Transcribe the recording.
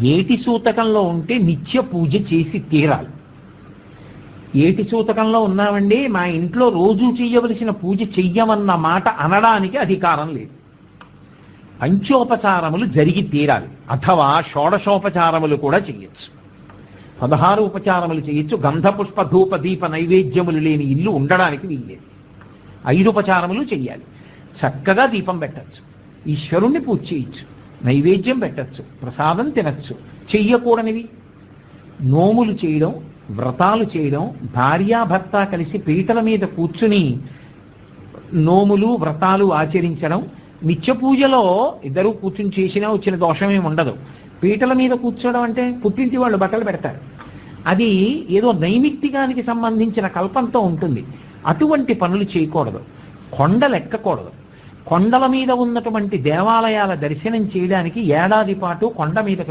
ఏటి సూతకంలో ఉంటే నిత్య పూజ చేసి తీరాలి. ఏటి సూతకంలో ఉన్నామండి మా ఇంట్లో రోజు చేయవలసిన పూజ చెయ్యమన్న మాట అనడానికి అధికారం లేదు. పంచోపచారములు జరిగి తీరాలి. అథవా షోడశోపచారములు కూడా చెయ్యొచ్చు. పదహారు ఉపచారములు చేయొచ్చు గంధపుష్ప ధూప దీప నైవేద్యములు లేని ఇల్లు ఉండడానికి వీల్లేదు. ఐదు ఉపచారములు చెయ్యాలి. చక్కగా దీపం పెట్టచ్చు. ఈశ్వరుణ్ణి పూజ చేయొచ్చు నైవేద్యం పెట్టచ్చు ప్రసాదం తినచ్చు. చెయ్యకూడనివి. నోములు చేయడం వ్రతాలు చేయడం భార్యాభర్త కలిసి పీటల మీద కూర్చుని నోములు వ్రతాలు ఆచరించడం నిత్య పూజలో ఇద్దరు కూర్చుని చేసినా వచ్చిన దోషమేమి ఉండదు. పీటల మీద కూర్చోవడం అంటే పుట్టింటి వాళ్ళు బట్టలు పెడతారు. అది ఏదో నైమిత్తికానికి సంబంధించిన కల్పంతో ఉంటుంది. అటువంటి పనులు చేయకూడదు. కొండలు ఎక్కకూడదు కొండల మీద ఉన్నటువంటి దేవాలయాల దర్శనం చేయడానికి ఏడాది పాటు కొండ మీద